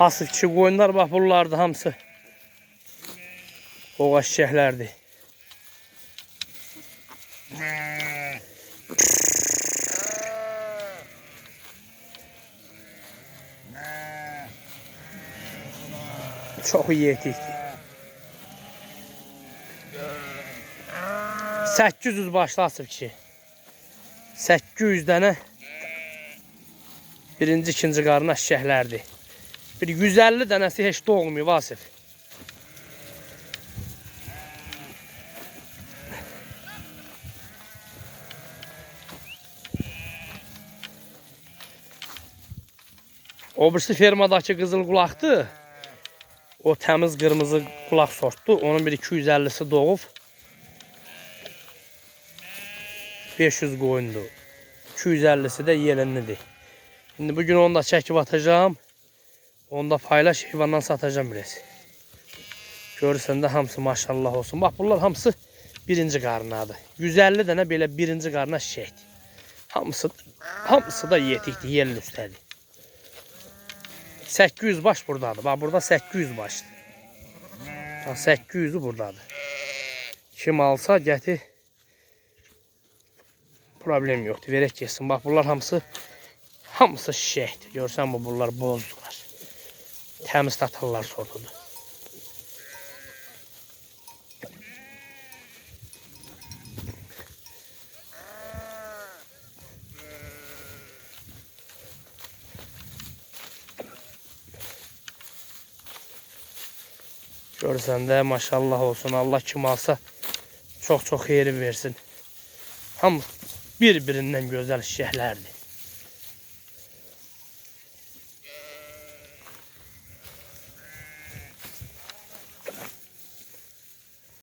Asılçı qoyunlar bax bunlardı hamısı. Boğa çiçəklərdir. Çox iyi etikdir. 800 başlı asıb ki. 800 dənə birinci, ikinci qarına şişəklərdir. Bir 150 dənəsi heç doğmuyor Vasif. O birisi fermadakı qızıl qulaqdır. O təmiz qırmızı qulaq sortdur. Onun bir 250'si doğub. 500 qoyundur. 250'si də yelinlidir. Şimdi bugün onu da çəkib atacağım. Onu da paylaş heyvandan satacağım biraz. Görürsən də hamısı maşallah olsun. Bax bunlar hamısı birinci qarnadır. 150 dənə belə birinci qarna şişəkdir. Hamısı hamısı da yetikdir, yerli üstədir. 800 baş buradadır. Bax burada 800 başdır. Bax 800'ü buradadır. Kim alsa gətir. Problem yoxdur. Verək getsin. Bax bunlar hamısı hamısı şişəkdir. Görsən bu bunlar bozdular. Təmiz tatarlar sortudur. Görsən də maşallah olsun. Allah kim alsa çox-çox xeyri versin. Hamı bir-birindən gözəl şişəklərdir.